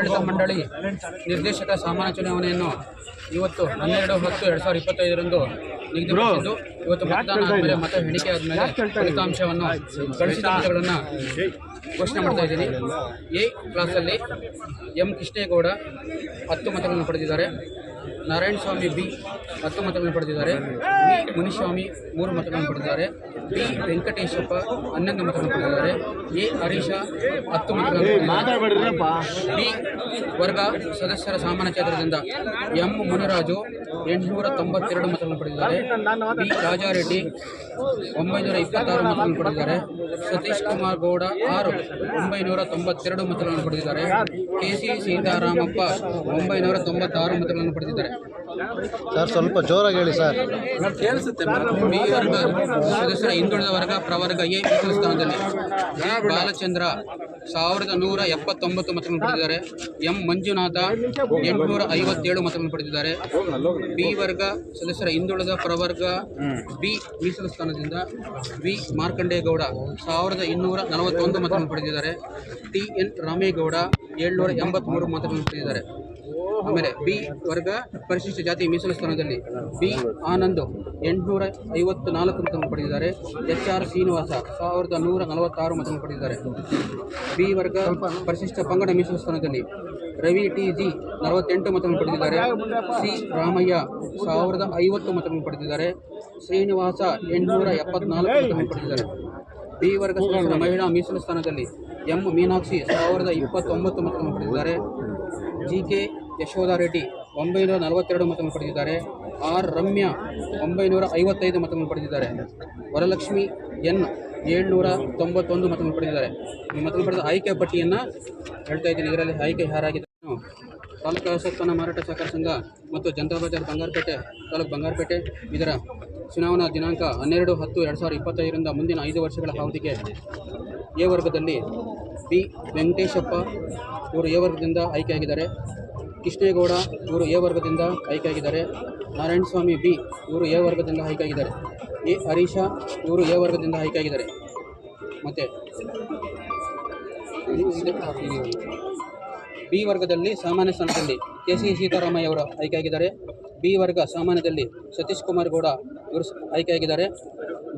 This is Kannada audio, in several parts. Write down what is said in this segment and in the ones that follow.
ಆಡಳಿತ ಮಂಡಳಿ ನಿರ್ದೇಶಕ ಸಾಮಾನ್ಯ ಚುನಾವಣೆಯನ್ನು ಇವತ್ತು ಹನ್ನೆರಡು ಹತ್ತು ಎರಡು ಸಾವಿರದ ಇಪ್ಪತ್ತೈದರಂದು ನಿಗದಿಪಡಿಸಿದ್ದು ಇವತ್ತು ಮತದಾನ ಆದಮೇಲೆ ಮತ ಎಣಿಕೆ ಆದಮೇಲೆ ಫಲಿತಾಂಶವನ್ನು ಗಳಿಸಿದ ಮತಗಳನ್ನು ಘೋಷಣೆ ಮಾಡ್ತಾ ಇದ್ದೀನಿ. ಎ ಕ್ಲಾಸಲ್ಲಿ ಎಂ ಕೃಷ್ಣೇಗೌಡ ಹತ್ತು ಮತಗಳನ್ನು ಪಡೆದಿದ್ದಾರೆ. ನಾರಾಯಣ ಸ್ವಾಮಿ ಬಿ ಹತ್ತು ಮತಗಳನ್ನು ಪಡೆದಿದ್ದಾರೆ. ಬಿ ಮುನಿಸ್ವಾಮಿ ಮೂರು ಮತಗಳನ್ನು ಪಡೆದಿದ್ದಾರೆ. ಬಿ ವೆಂಕಟೇಶಪ್ಪ ಹನ್ನೊಂದು ಮತಗಳನ್ನು ಪಡೆದಿದ್ದಾರೆ. ಎ ಹರೀಶ ಹತ್ತು ಮತಗಳನ್ನು ಡಿ ವರ್ಗ ಸದಸ್ಯರ ಸಾಮಾನ್ಯ ಕ್ಷೇತ್ರದಿಂದ ಎಂ ಮುನಿರಾಜು ಎಂಟುನೂರ ತೊಂಬತ್ತೆರಡು ಮತಗಳನ್ನು ಪಡೆದಿದ್ದಾರೆ. ಬಿ. ರಾಜಾರೆಡ್ಡಿ ಒಂಬೈನೂರ ಇಪ್ಪತ್ತಾರು ಮತಗಳನ್ನು ಪಡೆದಿದ್ದಾರೆ. ಸತೀಶ್ ಕುಮಾರ್ ಗೌಡ ಆರು ಒಂಬೈನೂರ ತೊಂಬತ್ತೆರಡು ಮತಗಳನ್ನು ಪಡೆದಿದ್ದಾರೆ. ಕೆ. ಸಿ. ಸೀತಾರಾಮಪ್ಪ ಒಂಬೈನೂರ ತೊಂಬತ್ತಾರು ಮತಗಳನ್ನು ಪಡೆದಿದ್ದಾರೆ. ಸರ್ ಸ್ವಲ್ಪ ಜೋರಾಗಿ ಹೇಳಿ ಸರ್. ಬಿ. ವರ್ಗ ಸದಸ್ಯರ ಹಿಂದುಳಿದ ವರ್ಗ ಪ್ರವರ್ಗ ಎ ಮೀಸಲು ಸ್ಥಾನದಲ್ಲಿ. ಬಾಲಚಂದ್ರ ಸಾವಿರದ ನೂರ ಎಪ್ಪತ್ತೊಂಬತ್ತು ಮತಗಳನ್ನು ಪಡೆದಿದ್ದಾರೆ. ಎಂ. ಮಂಜುನಾಥ, ಎಂಟುನೂರ ಐವತ್ತೇಳು ಮತಗಳನ್ನು ಪಡೆದಿದ್ದಾರೆ. ಬಿ ವರ್ಗ ಸದಸ್ಯರ ಹಿಂದುಳಿದ ಪ್ರವರ್ಗ, ಬಿ ಮೀಸಲು ಸ್ಥಾನದಿಂದ, ವಿ ಮಾರ್ಕಂಡೇಗೌಡ ಸಾವಿರದ ಇನ್ನೂರ ನಲವತ್ತೊಂದು ಮತಗಳನ್ನು ಪಡೆದಿದ್ದಾರೆ. ಟಿ ಎನ್ ರಾಮೇಗೌಡ, ಏಳ್ನೂರ ಎಂಬತ್ತ್ಮೂರು ಮತಗಳನ್ನು ಪಡೆದಿದ್ದಾರೆ. ಆಮೇಲೆ ಬಿ ವರ್ಗ ಪರಿಶಿಷ್ಟ ಜಾತಿ ಮೀಸಲು ಸ್ಥಾನದಲ್ಲಿ ಬಿ ಆನಂದ್ ಎಂಟುನೂರ ಐವತ್ತು ನಾಲ್ಕು ಮತವನ್ನು ಪಡೆದಿದ್ದಾರೆ. ಎಚ್ ಆರ್ ಶ್ರೀನಿವಾಸ ಸಾವಿರದ ನೂರ ನಲವತ್ತಾರು ಮತವನ್ನು ಪಡೆದಿದ್ದಾರೆ. ಬಿ ವರ್ಗ ಪರಿಶಿಷ್ಟ ಪಂಗಡ ಮೀಸಲು ಸ್ಥಾನದಲ್ಲಿ ರವಿ ಟಿ ಜಿ ನಲವತ್ತೆಂಟು ಮತವನ್ನು ಪಡೆದಿದ್ದಾರೆ. ಸಿ ರಾಮಯ್ಯ ಸಾವಿರದ ಐವತ್ತು ಮತವನ್ನು ಪಡೆದಿದ್ದಾರೆ. ಶ್ರೀನಿವಾಸ ಎಂಟುನೂರ ಎಪ್ಪತ್ನಾಲ್ಕು ಮತಗಳನ್ನು ಪಡೆದಿದ್ದಾರೆ. ಬಿ ವರ್ಗ ಮಹಿಳಾ ಮೀಸಲು ಸ್ಥಾನದಲ್ಲಿ ಎಂ ಮೀನಾಕ್ಷಿ ಸಾವಿರದ ಇಪ್ಪತ್ತೊಂಬತ್ತು ಮತವನ್ನು ಪಡೆದಿದ್ದಾರೆ. ಜಿ ಕೆ ಯಶೋಧ ರೆಡ್ಡಿ ಒಂಬೈನೂರ ನಲವತ್ತೆರಡು ಮತಗಳನ್ನು ಪಡೆದಿದ್ದಾರೆ. ಆರ್. ರಮ್ಯಾ ಒಂಬೈನೂರ ಐವತ್ತೈದು ಮತಗಳನ್ನು ಪಡೆದಿದ್ದಾರೆ. ವರಲಕ್ಷ್ಮಿ ಎನ್. ಏಳ್ನೂರ ತೊಂಬತ್ತೊಂದು ಮತಗಳನ್ನು ಪಡೆದಿದ್ದಾರೆ. ಈ ಮತಗಳನ್ನು ಪಡೆದ ಆಯ್ಕೆ ಪಟ್ಟಿಯನ್ನು ಹೇಳ್ತಾ ಇದ್ದೀನಿ. ಇದರಲ್ಲಿ ಆಯ್ಕೆ ಯಾರಾಗಿದೆ ತಾಲೂಕು ವ್ಯವಸ್ಥಾಪನಾ ಮಾರಾಟ ಸಹಕಾರ ಸಂಘ ಮತ್ತು ಜನತಾ ಬಜಾರ್ ಬಂಗಾರಪೇಟೆ, ತಾಲೂಕು ಬಂಗಾರಪೇಟೆ. ಇದರ ಚುನಾವಣಾ ದಿನಾಂಕ ಹನ್ನೆರಡು ಹತ್ತು ಎರಡು ಸಾವಿರದ ಇಪ್ಪತ್ತೈದರಿಂದ ಮುಂದಿನ ಐದು ವರ್ಷಗಳ ಅವಧಿಗೆ ಎ ವರ್ಗದಲ್ಲಿ ಬಿ ವೆಂಕಟೇಶಪ್ಪ ಇವರು ಎ ವರ್ಗದಿಂದ ಆಯ್ಕೆಯಾಗಿದ್ದಾರೆ. ಕೃಷ್ಣೇಗೌಡ ಇವರು ಎ ವರ್ಗದಿಂದ ಆಯ್ಕೆಯಾಗಿದ್ದಾರೆ ನಾರಾಯಣ ಸ್ವಾಮಿ ಬಿ ಇವರು ಎ ವರ್ಗದಿಂದ ಆಯ್ಕೆಯಾಗಿದ್ದಾರೆ ಎ ಹರೀಶ ಇವರು ಎ ವರ್ಗದಿಂದ ಆಯ್ಕೆಯಾಗಿದ್ದಾರೆ ಮತ್ತು ಬಿ ವರ್ಗದಲ್ಲಿ ಸಾಮಾನ್ಯ ಸ್ಥಾನದಲ್ಲಿ ಕೆ ಸಿ ಸೀತಾರಾಮಯ್ಯ ಅವರು ಆಯ್ಕೆಯಾಗಿದ್ದಾರೆ ಬಿ ವರ್ಗ ಸಾಮಾನ್ಯದಲ್ಲಿ ಸತೀಶ್ ಕುಮಾರ್ ಗೌಡ ಇವರು ಆಯ್ಕೆಯಾಗಿದ್ದಾರೆ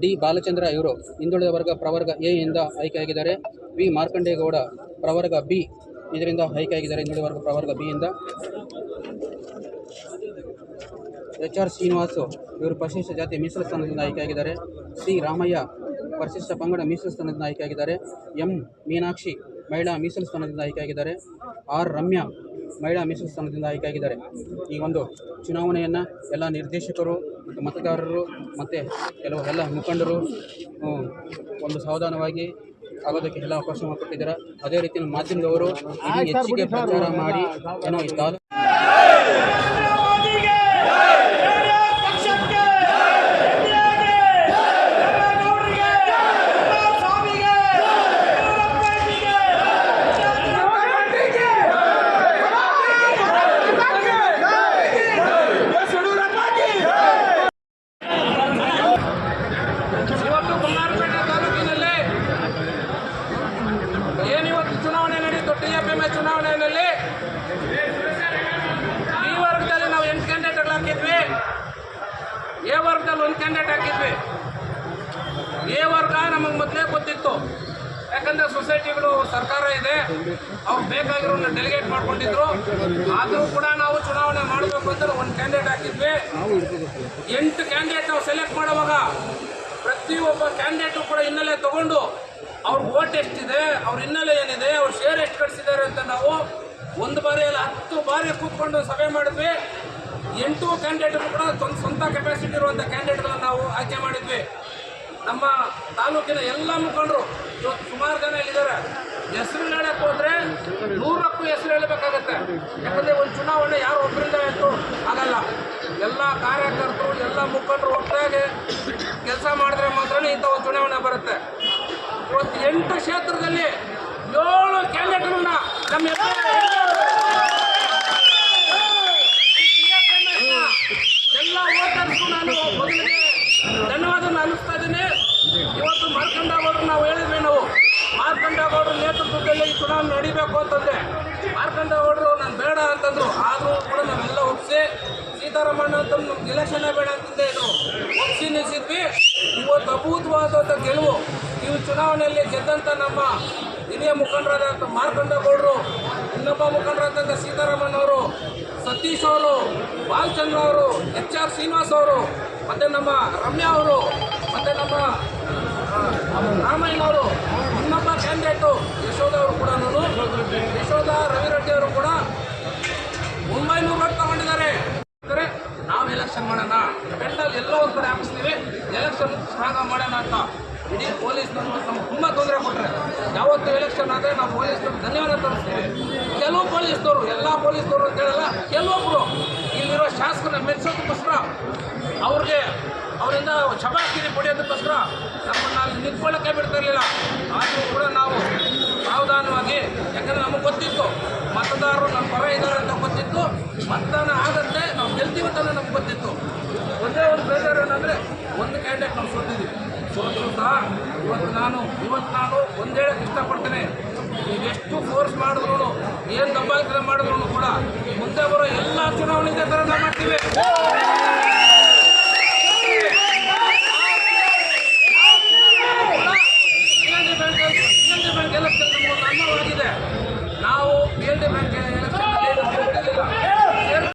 ಡಿ ಬಾಲಚಂದ್ರ ಇವರು ಹಿಂದುಳಿದ ವರ್ಗ ಪ್ರವರ್ಗ ಎ ಇಂದ ಆಯ್ಕೆಯಾಗಿದ್ದಾರೆ ವಿ ಮಾರ್ಕಂಡೇಗೌಡ ಪ್ರವರ್ಗ ಬಿ ಇದರಿಂದ ಆಯ್ಕೆಯಾಗಿದ್ದಾರೆ ಹಿಂದುಳಿದ ವರ್ಗ ಪ್ರವರ್ಗ ಬಿಯಿಂದ ಎಚ್ ಆರ್ ಶ್ರೀನಿವಾಸು ಇವರು ಪರಿಶಿಷ್ಟ ಜಾತಿ ಮೀಸಲು ಸ್ಥಾನದಿಂದ ಆಯ್ಕೆಯಾಗಿದ್ದಾರೆ ಸಿ ರಾಮಯ್ಯ ಪರಿಶಿಷ್ಟ ಪಂಗಡ ಮೀಸಲು ಸ್ಥಾನದಿಂದ ಆಯ್ಕೆಯಾಗಿದ್ದಾರೆ ಎಂ ಮೀನಾಕ್ಷಿ ಮಹಿಳಾ ಮೀಸಲು ಸ್ಥಾನದಿಂದ ಆಯ್ಕೆಯಾಗಿದ್ದಾರೆ ಆರ್ ರಮ್ಯಾ ಮಹಿಳಾ ಮೀಸಲು ಸ್ಥಾನದಿಂದ ಆಯ್ಕೆಯಾಗಿದ್ದಾರೆ ಈ ಒಂದು ಚುನಾವಣೆಯನ್ನು ಎಲ್ಲ ನಿರ್ದೇಶಕರು ಮತ್ತು ಮತದಾರರು ಮತ್ತು ಕೆಲವು ಎಲ್ಲ ಮುಖಂಡರು ಒಂದು ಸಾವಧಾನವಾಗಿ ಆಗೋದಕ್ಕೆ ಎಲ್ಲ ಅವಕಾಶ ಮಾಡಿಕೊಟ್ಟಿದ್ದಾರೆ. ಅದೇ ರೀತಿ ಮಾಧ್ಯಮದವರು ಹೆಚ್ಚಿಗೆ ಪ್ರಚಾರ ಮಾಡಿ ಏನೋ ಈ ತಾಲೂಕು ಇವತ್ತು ಬಂಗಾರಪೇಟೆ ತಾಲೂಕಿನಲ್ಲಿ ಏನಿವತ್ತು ಚುನಾವಣೆ ನಡೆಯಿತು ಟಿ ಎಫ್ ಎಂ ಎ ಚುನಾವಣೆಯಲ್ಲಿ ಈ ವರ್ಗದಲ್ಲಿ ನಾವು ಎಂಟು ಕ್ಯಾಂಡಿಡೇಟ್ಗಳು ಹಾಕಿದ್ವಿ ಎ ವರ್ಗದಲ್ಲಿ ಒಂದು ಕ್ಯಾಂಡಿಡೇಟ್ ಹಾಕಿದ್ವಿ ಎ ವರ್ಗ ನಮಗೆ ಮೊದಲೇ ಗೊತ್ತಿತ್ತು. ಯಾಕಂದ್ರೆ ಸೊಸೈಟಿಗಳು, ಸರ್ಕಾರ ಇದೆ. ಅವ್ರು ಬೇಕಾಗಿರೋನ್ನ ಡೆಲಿಗೇಟ್ ಮಾಡ್ಕೊಂಡಿದ್ರು. ಆದರೂ ಕೂಡ ನಾವು ಚುನಾವಣೆ ಮಾಡಬೇಕು ಅಂತ ಒಂದು ಕ್ಯಾಂಡಿಡೇಟ್ ಹಾಕಿದ್ವಿ. ಎಂಟು ಕ್ಯಾಂಡಿಡೇಟ್ ನಾವು ಸೆಲೆಕ್ಟ್ ಮಾಡುವಾಗ ಪ್ರತಿಯೊಬ್ಬ ಕ್ಯಾಂಡಿಡೇಟು ಕೂಡ ಹಿನ್ನೆಲೆ ತಗೊಂಡು ಅವ್ರ ಓಟ್ ಎಷ್ಟಿದೆ, ಅವ್ರ ಹಿನ್ನೆಲೆ ಏನಿದೆ, ಅವ್ರ ಶೇರ್ ಎಷ್ಟು ಕಟ್ಸಿದ್ದಾರೆ ಅಂತ ನಾವು ಒಂದು ಬಾರಿಯಲ್ಲಿ ಹತ್ತು ಬಾರಿ ಕೂತ್ಕೊಂಡು ಸಭೆ ಮಾಡಿದ್ವಿ. ಎಂಟು ಕ್ಯಾಂಡಿಡೇಟ್ ಕೂಡ ಸ್ವಂತ ಸ್ವಂತ ಕೆಪಾಸಿಟಿ ಇರುವಂಥ ಕ್ಯಾಂಡಿಡೇಟ್ಗಳನ್ನು ನಾವು ಆಯ್ಕೆ ಮಾಡಿದ್ವಿ. ನಮ್ಮ ತಾಲೂಕಿನ ಎಲ್ಲ ಮುಖಂಡರು ಇವತ್ತು ಸುಮಾರು ಜನ ಇಲ್ಲಿದ್ದಾರೆ. ಹೆಸರು ಹೇಳಕ್ಕೆ ಹೋದ್ರೆ ನೂರಕ್ಕೂ ಹೆಸರು ಹೇಳಬೇಕಾಗತ್ತೆ. ಯಾಕಂದ್ರೆ ಒಂದು ಚುನಾವಣೆ ಯಾರು ಒಬ್ಬರಿಂದ ಆಯ್ತು ಆಗಲ್ಲ. ಎಲ್ಲ ಕಾರ್ಯಕರ್ತರು, ಎಲ್ಲ ಮುಖಂಡರು ಒಟ್ಟಾಗಿ ಕೆಲಸ ಮಾಡಿದ್ರೆ ಮಾತ್ರ ಇಂಥ ಒಂದು ಚುನಾವಣೆ ಬರುತ್ತೆ. ಇವತ್ತು ಎಂಟು ಕ್ಷೇತ್ರದಲ್ಲಿ ಏಳು ಕ್ಯಾಂಡಿಡೇಟ್ಗಳನ್ನ ನಮ್ಮ ಎಲ್ಲ ವೋಟರ್ಸ್ಗೂ ನಾನು ಮೊದಲಿಗೆ ಧನ್ಯವಾದ ಅನ್ನಿಸ್ತಾ ಇದ್ದೀನಿ. ಇವತ್ತು ಮಾರ್ಕಂಡ ಗೌಡ್ರು ನಾವು ಹೇಳಿದ್ವಿ ನಾವು. ಮಾರ್ಕಂಡ ಗೌಡರು ನೇತೃತ್ವದಲ್ಲಿ ಈ ಚುನಾವಣೆ ನಡಿಬೇಕು ಅಂತಂದೆ. ಮಾರ್ಕಂಡ ಗೌಡರು ನಾನು ಬೇಡ ಅಂತಂದ್ರು. ಆದರೂ ಕೂಡ ನಾವೆಲ್ಲ ಒಪ್ಪಿಸಿ ಸೀತಾರಾಮಣ್ಣ ಅಂತ ನಮ್ಗೆ ಎಲೆಕ್ಷನ್ ಬೇಡ ಅಂತಂದೆ ಇದ್ರು ಒಪ್ಪಿಸಿ ನಿಲ್ಲಿಸಿದ್ವಿ ಇವತ್ತು ಅಭೂತವಾದಂಥ ಗೆಲುವು. ಈ ಚುನಾವಣೆಯಲ್ಲಿ ಗೆದ್ದಂಥ ನಮ್ಮ ಹಿರಿಯ ಮುಖಂಡರಾದಂಥ ಮಾರ್ಕಂಡ ಗೌಡರು ಇನ್ನೊಬ್ಬ ಮುಖಂಡರಾದಂಥ ಸೀತಾರಾಮನ್ ಅವರು, ಸತೀಶ್ ಅವರು, ಬಾಲಚಂದ್ರ ಅವರು, ಎಚ್ ಆರ್ ಶ್ರೀನಿವಾಸ್ ಅವರು, ಮತ್ತು ನಮ್ಮ ರಮ್ಯಾ ಅವರು, ಮತ್ತು ನಮ್ಮ ರಾಮಯ್ಯನವರು ಇನ್ನೊಬ್ಬ ಕ್ಯಾಂಡಿಡೇಟು ಯಶೋಧ ಅವರು ಕೂಡ ಯಶೋಧ ರವಿರೆಡ್ಡಿ ಅವರು ಕೂಡ ಒಂಬೈನೂರು ಓಟ್ ತಗೊಂಡಿದ್ದಾರೆ. ನಾವು ಎಲೆಕ್ಷನ್ ಮಾಡೋಣ. ಬೆಂಡಲ್ಲಿ ಎಲ್ಲೋ ಒಂದು ಕಡೆ ಹಾಕಿಸ್ತೀವಿ. ಎಲೆಕ್ಷನ್ ಸ್ಟ್ರಾಂಗ್ ಮಾಡೋಣ ಅಂತ. ಇಡೀ ಪೊಲೀಸ್ನವರು ನಮ್ಗೆ ಎಲೆಕ್ಷನ್ ನಾವು ಪೊಲೀಸ್ನವ್ರು ಧನ್ಯವಾದ ತೋರಿಸ್ತೀವಿ. ಕೆಲವು ಪೊಲೀಸ್ನವರು ಎಲ್ಲ ಅಂತ ಹೇಳಲ್ಲ ಕೆಲವೊಬ್ಬರು ಇಲ್ಲಿರೋ ಶಾಸಕನ ಮೆಚ್ಚೋದಕ್ಕೋಸ್ಕರ ಅವ್ರಿಗೆ ಅವರಿಂದ ಶಬಾಕಿರಿ ಪಡೆಯೋದಕ್ಕೋಸ್ಕರ ನಮ್ಮನ್ನು ಅಲ್ಲಿ ನಿಂತ್ಕೊಳ್ಳೋಕ್ಕೆ ಬಿಡ್ತಾ ಇರಲಿಲ್ಲ. ಆದರೂ ಕೂಡ ನಾವು ಸಾವಧಾನವಾಗಿ, ಯಾಕಂದರೆ ನಮಗೆ ಗೊತ್ತಿತ್ತು, ಮತದಾರರು ನಮ್ಮ ಪರ ಇದ್ದಾರೆ ಅಂತ ಗೊತ್ತಿತ್ತು, ಮತದಾನ ಆಗತ್ತೆ, ನಾವು ಗೆಲ್ತೀವಿ ಅಂತ ನಮ್ಗೆ ಗೊತ್ತಿತ್ತು. ಒಂದೇ ಒಂದು ಬೇಜಾರು ಏನಂದರೆ, ಒಂದು ಕ್ಯಾಂಡಿಡೇಟ್ ನಾವು ಸೋತಿದ್ದೀವಿ ಸೋತರು ಸಹ ಇವತ್ತು ನಾನು ಇವತ್ತು ನಾನು ಒಂದು ಹೇಳಕ್ಕೆ ಇಷ್ಟಪಡ್ತೇನೆ. ಎಷ್ಟು ಫೋರ್ಸ್ ಮಾಡಿದ್ರು ಏನು ದಬ್ಬಾಯಿತನ ಮಾಡಿದ್ರು ಕೂಡ ಮುಂದೆ ಬರೋ ಎಲ್ಲ ಚುನಾವಣೆ ಇದೇ ಥರ ನಾವು ಮಾಡ್ತೀವಿ.